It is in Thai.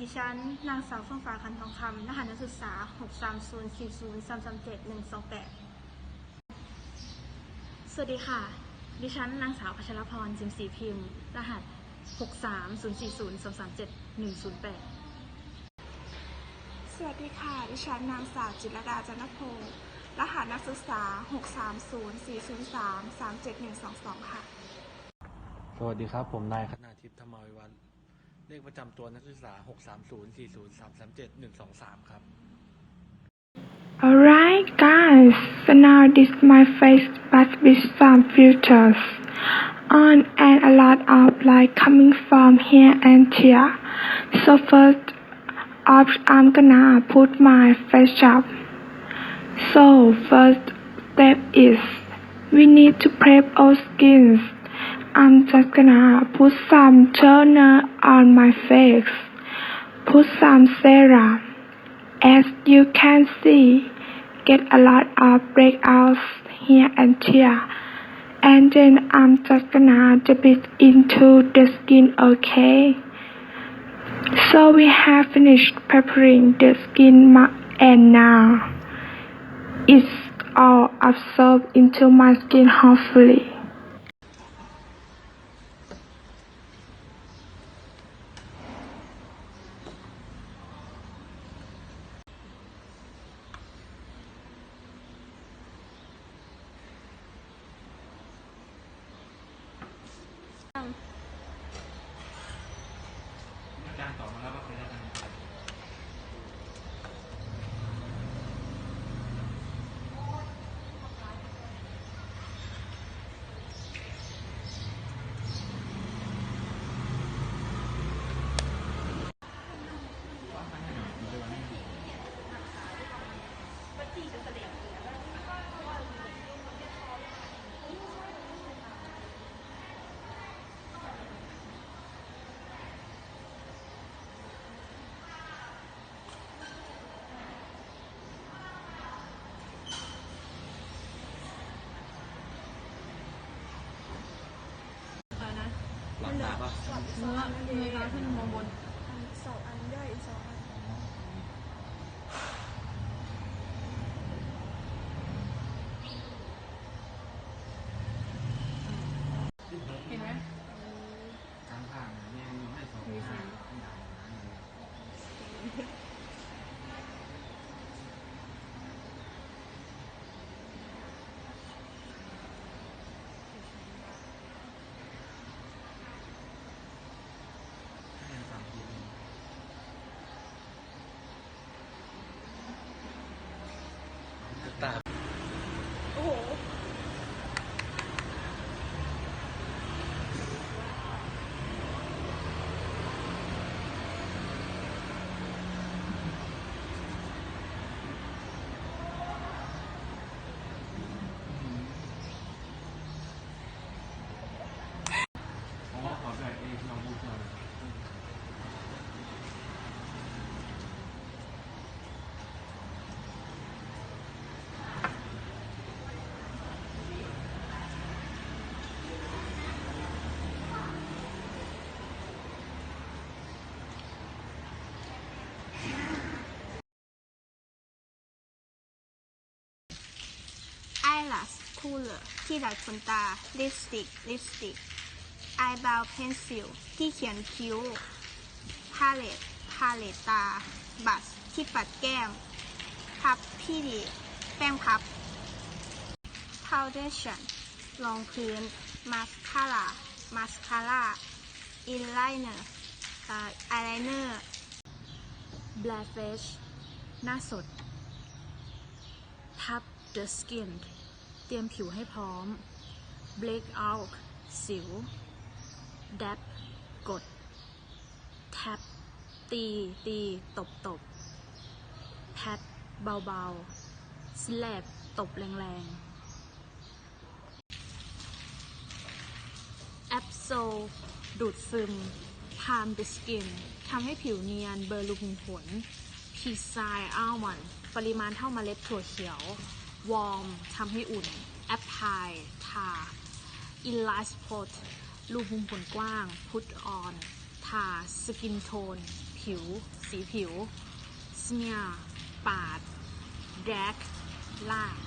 ดิฉัน นางสาวเฟื่องฟ้าคันทองคำรหัสนักศึกษา 630 40 337 128 สวัสดีค่ะ ดิฉัน นางสาวพัชรพรจิมศรีพิมพ์ รหัส 63040 337 108 สวัสดีค่ะ ดิฉัน นางสาวจิตรดาจันทโพงรหัสนักศึกษา 630 403 37122 ค่ะ สวัสดีครับ ผมนายคณาทิพย์ธรรมวิวัฒน์ เลขประจำตัวนักศึกษา 630 40 337 123 ครับ Alright guys, so now this my face but with some filters on and a lot of light coming from here and here. So first off I'm gonna put my face up. So first step is we need to prep our skins. I'm just gonna put some toner on my face. Put some serum. As you can see, get a lot of breakouts here and here. And then I'm just gonna dip it into the skin, okay? So we have finished preparing the skin ma- and now it's all absorbed into my skin hopefully. หลังตาปะ เนื้อเนื้อขึ้นมองบน สองอันย่อยอีกสองอัน เห็นไหม ข้างข้างแม่งให้สองข้าง ตา โอ้โห อ๋อขอแบบเองลองพูดก่อน ไอลัสคูลเลอร์ที่ดัดขนตาลิปสติกลิปสติกไอบราวเพนซิลที่เขียนคิ้วพาเลตพาเลตตา บัสที่ปัดแก้ม พับพี่ดี แป้งพับฟาวเดชั่นรองพื้น มาสคาร่า มาสคาร่า อินไลเนอร์อายไลเนอร์ Black Face หน้าสด ทับ The Skin เตรียมผิวให้พร้อม Break out สิว Dab กด Tap ตี ตี ตบตบ Pat เบาๆ Slap ตบแรงๆ Absorb ดูดซึม Palm the Skin ทำให้ผิวเนียน เบอร์ลูขุมขนพีไซอัลมอนปริมาณเท่าเมล็ดถั่วเขียว วอร์มทำให้อุ่น แอปพลายทาอินไลส์พอตรูมุมขนกว้าง พุทออน ทา สกินโทน ผิว สีผิว สเมียปาด แดกลาก